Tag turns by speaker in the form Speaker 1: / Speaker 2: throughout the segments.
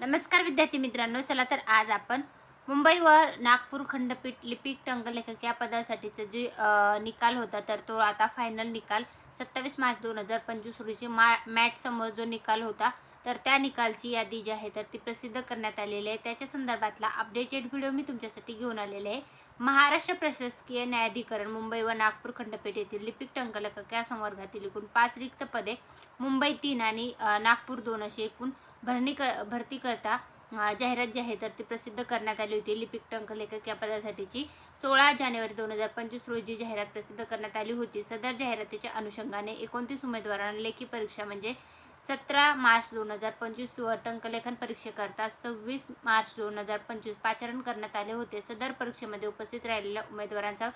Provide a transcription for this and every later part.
Speaker 1: नमस्कार विद्यार्थी मित्रांनो चला तर आज आपण मुंबई व नागपूर खंडपीठ लिपिक टंकलेखक या पदासाठीचा जे निकाल होता तर तो आता फायनल निकाल सत्तावीस मार्च दोन हजार पंचवीस रोजी मा मॅट समोर जो निकाल होता तर त्या निकालची यादी जी आहे तर ती प्रसिद्ध करण्यात आलेली आहे. त्याच्या संदर्भातला अपडेटेड व्हिडिओ मी तुमच्यासाठी घेऊन आलेले आहे. महाराष्ट्र प्रशासकीय न्यायाधिकरण मुंबई व नागपूर खंडपीठ येथील लिपिक टंकलेखक या संवर्गातील एकूण पाच रिक्त पदे मुंबई तीन आणि नागपूर दोन अशी एकूण भरणी क भरती करता जाहिरात जी आहे तर ती प्रसिद्ध करण्यात आली होती. लिपिक टंकलेखक या पदासाठीची सोळा जानेवारी दोन हजार पंचवीस रोजी जाहिरात प्रसिद्ध करण्यात आली होती. सदर जाहिरातीच्या अनुषंगाने एकोणतीस उमेदवारांना लेखी परीक्षा म्हणजे सतरा मार्च दोन हजार पंचवीस व टंकलेखन परीक्षेकरता सव्वीस मार्च दोन हजार पंचवीस पाचारण करण्यात आले होते. सदर परीक्षेमध्ये उपस्थित राहिलेल्या उमेदवारांचा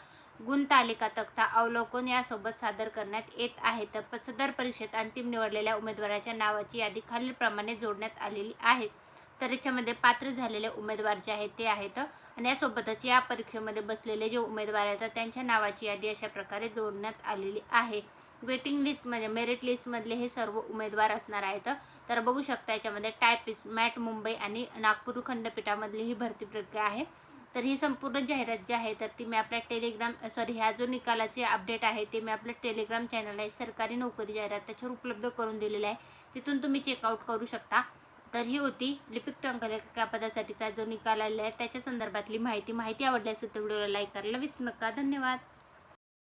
Speaker 1: गुणतालिका तक्ता अवलोकन यासोबत सादर करण्यात येत आहे. तर प- सदर परीक्षेत अंतिम निवडलेल्या उमेदवाराच्या नावाची यादी खालीलप्रमाणे जोडण्यात आलेली आहे. तर याच्यामध्ये पात्र झालेले उमेदवार जे आहेत ते आहेत. आणि यासोबतच या परीक्षेमध्ये बसलेले जे उमेदवार आहेत त्यांच्या नावाची यादी अशा प्रकारे जोडण्यात आलेली आहे. वेटिंग लिस्ट म्हणजे मेरिट लिस्टमधले हे सर्व उमेदवार असणार आहेत. तर बघू शकता याच्यामध्ये टायपिस्ट मॅट मुंबई आणि नागपूर खंडपीठामधली ही भरती प्रक्रिया आहे. तर ही संपूर्ण जाहिरात जी आहे तर ती मी आपल्या टेलिग्राम सॉरी ह्या जो निकालाचे अपडेट आहे ते मी आपल्या टेलिग्राम चॅनल आहे सरकारी नोकरी जाहिरात त्याच्यावर उपलब्ध करून दिलेले आहे. तिथून तुम्ही चेकआउट करू शकता. तर ही होती लिपिक टंकलेखक पदासाठीचा जो निकाल आलेला आहे त्याच्या संदर्भातली माहिती. माहिती आवडली असेल तर व्हिडिओला लाईक करायला विसरू नका. धन्यवाद.